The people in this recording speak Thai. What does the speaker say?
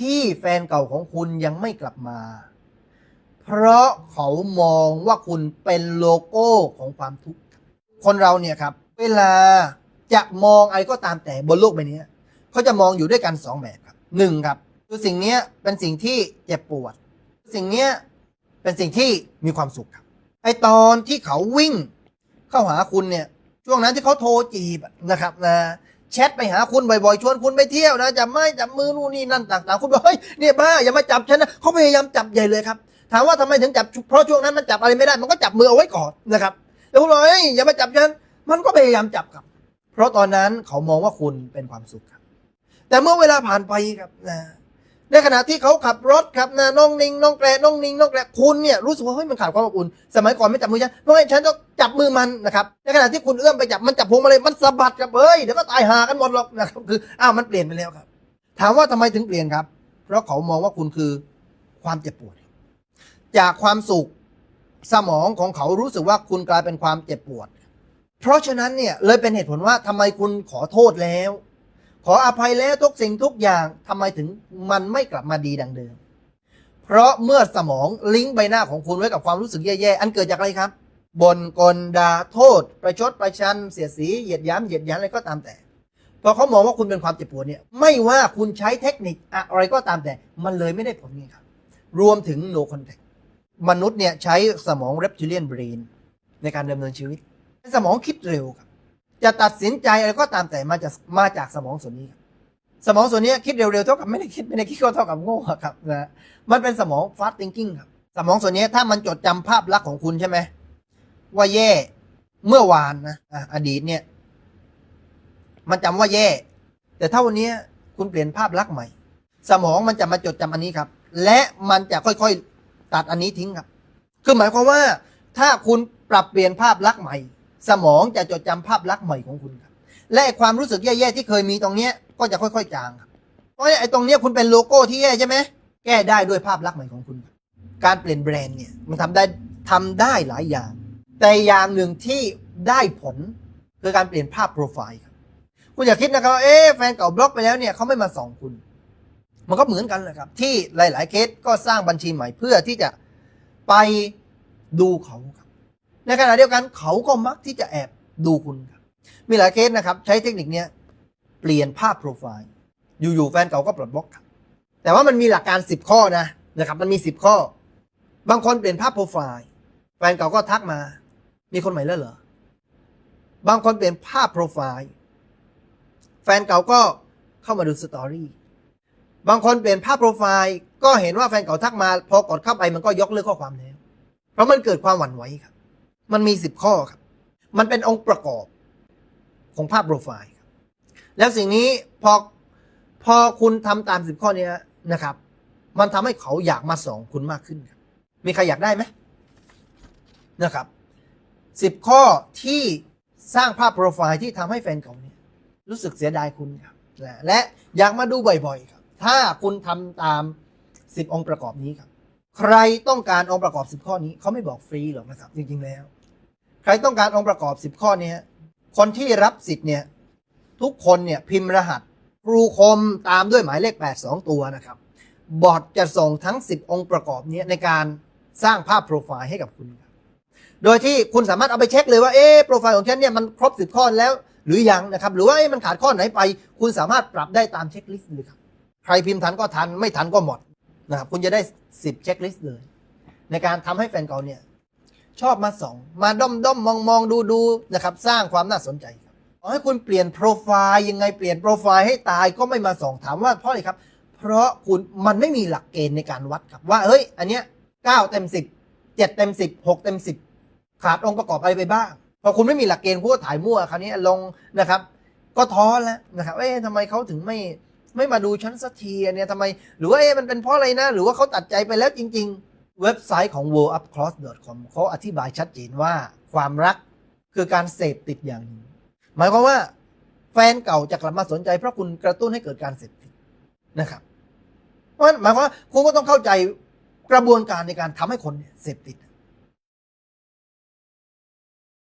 ที่แฟนเก่าของคุณยังไม่กลับมา เพราะเขามองว่าคุณเป็นโลโก้ของความทุกข์ คนเราเนี่ยครับ เวลาจะมองอะไรก็ตามแต่บนโลกใบนี้เขาจะมองอยู่ด้วยกันสองแบบครับหนึ่งครับคือสิ่งนี้เป็นสิ่งที่เจ็บปวด สิ่งนี้เป็นสิ่งที่มีความสุขครับ ไอตอนที่เขาวิ่ง เข้าหาคุณเนี่ย ช่วงนั้นที่เขาโทรจีบนะครับนะ แชทไปหาคุณบ่อยๆชวนคุณไปเที่ยวนะจับไม้จับมือนู่นนี่นั่นต่างๆ คุณบอกเฮ้ยเนี่ยบ้าอย่ามาจับฉันนะเขาพยายามจับใหญ่เลยครับถามว่าทำไมถึงจับเพราะช่วงนั้นมันจับอะไรไม่ได้มันก็จับมือเอาไว้ก่อนนะครับแล้วคุณบอกเฮ้ยอย่ามาจับฉันมันก็พยายามจับครับ เพราะตอนนั้นเขามองว่าคุณเป็นความสุขครับ แต่เมื่อเวลาผ่านไปครับนะ ในขณะที่เขาขับรถครับนะน้องนิงน้องแกรน้องนิงน้องแกรคุณเนี่ยรู้สึกว่าเฮ้ยมันขาดความอบอุ่น สมัยก่อนไม่จับมือฉันเพราะงั้นฉันต้องจับมือมันนะครับในขณะที่คุณเอื้อมไปจับมันจับพวงมาลัยมันสะบัดครับเฮ้ยเดี๋ยวก็ตายหากันหมดหรอกนะครับคืออ้าวมันเปลี่ยนไปแล้วครับ ถามว่าทำไมถึงเปลี่ยนครับ เพราะเขามองว่าคุณคือความเจ็บปวด จากความสุขสมองของเขารู้สึกว่าคุณกลายเป็นความเจ็บปวด เพราะฉะนั้นเนี่ยเลยเป็นเหตุผลว่าทำไมคุณขอโทษแล้ว ขออภัยแล้วทุกสิ่งทุกอย่างทำไมถึงมันไม่กลับมาดีดังเดิม เพราะเมื่อสมองลิงก์ใบหน้าของคุณไว้กับความรู้สึกแย่ๆ อันเกิดจากอะไรครับบ่นกลด่าโทษ ประชดประชัน เสียสีเหยียดย้ำเหยียดยันอะไรก็ตามแต่พอเขามองว่าคุณเป็นความเจ็บปวดเนี่ย ไม่ว่าคุณใช้เทคนิคอะไรก็ตามแต่ มันเลยไม่ได้ผลไงครับ รวมถึง no contact มนุษย์เนี่ยใช้สมอง reptilian brain ในการดำเนินชีวิต สมองคิดเร็วครับ จะตัดสินใจอะไรก็ตามแต่มาจากมาจากสมองส่วนนี้ สมองส่วนนี้คิดเร็วๆเท่ากับไม่ได้คิดไม่ได้คิดก็เท่ากับโง่ครับนะมันเป็นสมอง fast thinking ครับสมองส่วนนี้ถ้ามันจดจำภาพลักษณ์ของคุณใช่ไหมว่าแย่เมื่อวานนะอะอดีตเนี่ย มันจำว่าแย่ แต่ถ้าวันนี้คุณเปลี่ยนภาพลักษณ์ใหม่ สมองมันจะมาจดจำอันนี้ครับ และมันจะค่อยๆตัดอันนี้ทิ้งครับ คือหมายความว่า ถ้าคุณปรับเปลี่ยนภาพลักษณ์ใหม่ สมองจะจดจำภาพลักษณ์ใหม่ของคุณครับ และความรู้สึกแย่ๆที่เคยมีตรงเนี้ยก็จะค่อยๆจางครับเพราะไอ้ตรงเนี้ยคุณเป็นโลโก้ที่แย่ใช่ไหมแก้ได้ด้วยภาพลักษณ์ใหม่ของคุณ การเปลี่ยนแบรนด์เนี่ยมันทำได้ทำได้หลายอย่าง แต่อย่างหนึ่งที่ได้ผลคือการเปลี่ยนภาพโปรไฟล์ครับคุณอย่าคิดนะครับเอ๊แฟนเก่าบล็อกไปแล้วเนี่ยเขาไม่มาส่องคุณ มันก็เหมือนกันเลยครับ ที่หลาย ๆ เคสก็สร้างบัญชีใหม่เพื่อที่จะไปดูเขาครับ ในขณะเดียวกันเขาก็มักที่จะแอบดูคุณครับ มีหลายเคสนะครับ ใช้เทคนิคเนี้ยเปลี่ยนภาพโปรไฟล์ อยู่ๆแฟนเก่าก็ปลดบล็อกครับ แต่ว่ามันมีหลักการ 10 ข้อนะนะครับ มันมี 10 ข้อ บางคนเปลี่ยนภาพโปรไฟล์ แฟนเก่าก็ทักมา มีคนใหม่แล้วเหรอ บางคนเปลี่ยนภาพโปรไฟล์ แฟนเก่าก็เข้ามาดูสตอรี่ บางคนเปลี่ยนภาพโปรไฟล์ ก็เห็นว่าแฟนเก่าทักมา พอกดเข้าไปมันก็ยกเลิกข้อความแล้ว เพราะมันเกิดความหวั่นไหวครับ มันมีสิบข้อครับ มันเป็นองค์ประกอบของภาพโปรไฟล์ครับ แล้วสิ่งนี้พอพอคุณทำตามสิบข้อเนี้นะครับ มันทำให้เขาอยากมาส่องคุณมากขึ้นครับ มีใครอยากได้ไหมนะครับสิบข้อที่สร้างภาพโปรไฟล์ที่ทำให้แฟนเก่าเนี่ยรู้สึกเสียดายคุณครับและอยากมาดูบ่อยๆครับ ถ้าคุณทำตามสิบองค์ประกอบนี้ครับ ใครต้องการองค์ประกอบสิบข้อนี้เขาไม่บอกฟรีหรอกนะครับ จริงๆแล้ว ใครต้องการองค์ประกอบสิบข้อเนี้ยคนที่รับสิทธิ์เนี่ยทุกคนเนี่ยพิมพ์รหัสครูคมตามด้วยหมายเลข 8 2 ตัวนะครับ บอทจะส่งทั้ง 10 องค์ประกอบเนี้ยในการสร้างภาพโปรไฟล์ให้กับคุณครับโดยที่คุณสามารถเอาไปเช็คเลยว่าเอ๊โปรไฟล์ของฉันเนี่ยมันครบ 10 ข้อแล้วหรือยังนะครับ หรือว่ามันขาดข้อไหนไป คุณสามารถปรับได้ตามเช็คลิสต์เลยครับ ใครพิมพ์ทันก็ทันไม่ทันก็หมดนะครับคุณจะได้ 10 เช็คลิสต์เลย ในการทำให้แฟนเก่าเนี่ย ชอบมาส่อง มาด้อมด้อมมองมองดูดูนะครับสร้างความน่าสนใจครับขอให้คุณเปลี่ยนโปรไฟล์ยังไงเปลี่ยนโปรไฟล์ให้ตายก็ไม่มาส่องถามว่าเพราะอะไรครับ เพราะคุณมันไม่มีหลักเกณฑ์ในการวัดครับว่าเฮ้ย อันเนี้ยเก้าเต็มสิบเจ็ดเต็มสิบหกเต็มสิบขาดองค์ประกอบอะไรไปบ้างพอคุณไม่มีหลักเกณฑ์คุณก็ถ่ายมั่วคราวนี้ลงนะครับ ก็ท้อแล้วนะครับเอ๊ะทำไมเขาถึงไม่ไม่มาดูฉันสักทีเนี่ยทำไม หรือว่าเอ๊ะมันเป็นเพราะอะไรนะ หรือว่าเขาตัดใจไปแล้วจริง ๆ เว็บไซต์ของ worldupcross.com เขาอธิบายชัดเจนว่าความรักคือการเสพติดอย่างหนึ่งหมายความว่าแฟนเก่าจะกลับมาสนใจเพราะคุณกระตุ้นให้เกิดการเสพติดนะครับ เพราะฉะนั้นหมายความว่าคุณก็ต้องเข้าใจกระบวนการในการทำให้คนเสพติด